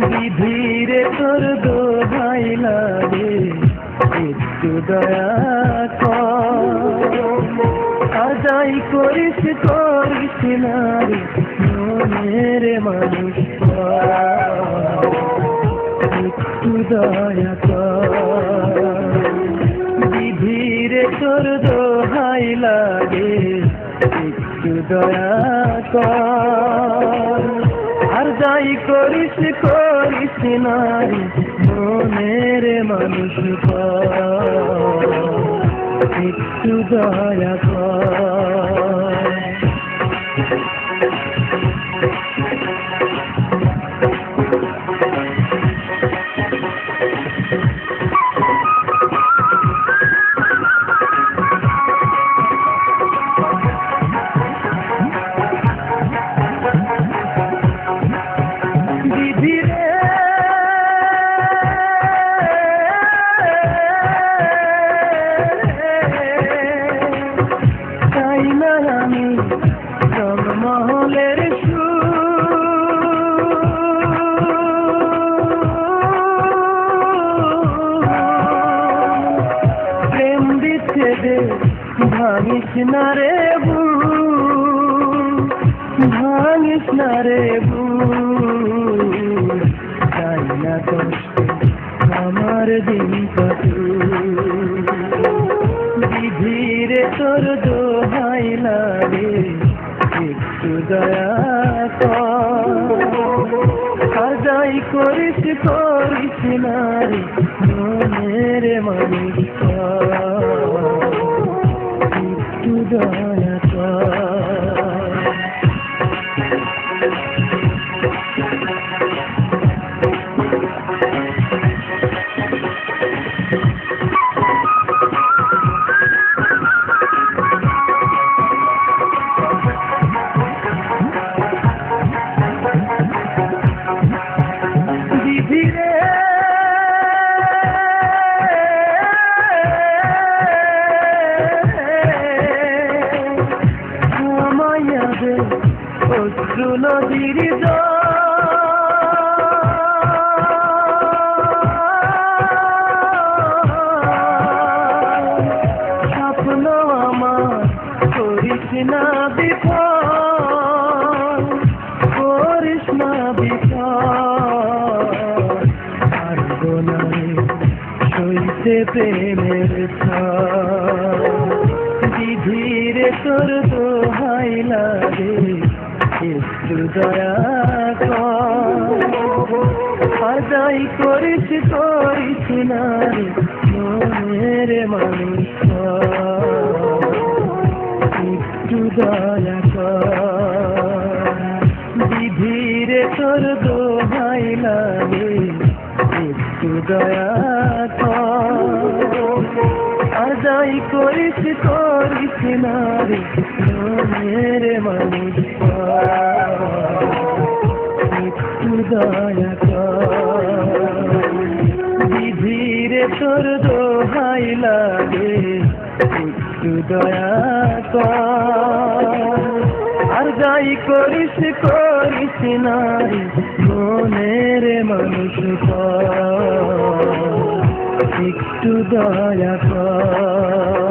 বিধিরে তোর দোহাই লাগে একটু দয়া আদাই করিস করিস না রে মনের মানুষ তোর দোহাই লাগে, একটু দয়া আর যাই করিস করিস নারী মনের মানুষ। একটু দয়া কর বিচ্ছেদে ভাঙিস না রে বুক ভাঙিস না রে বুক তাই না কষ্ট আমার দিন কাটু বিধিরে তোর দোহাই লাগে, একটু দয়া কর। যাই করিস করিস না রে মনের মানুষ কর। আমায়াবে অশ্রু নদীর স্বপ্ন আমার করিস না বিফল করিস না বিফল পারব না রে সইতে প্রেমের বিধিরে তোর দোহাই লাগে একটু দয়া কর। করিস করিস না রে মানুষ। একটু দয়া বিধিরে তোর দোহাই লাগে, একটু দয়া কর। যাই করিস করিস না রে মানুষ দয়া বিধিরে তোর দোহাই লাগে একটু দয়া আর যাই করিস করিস না রে মনের মানুষ কর। একটু দয়া কর।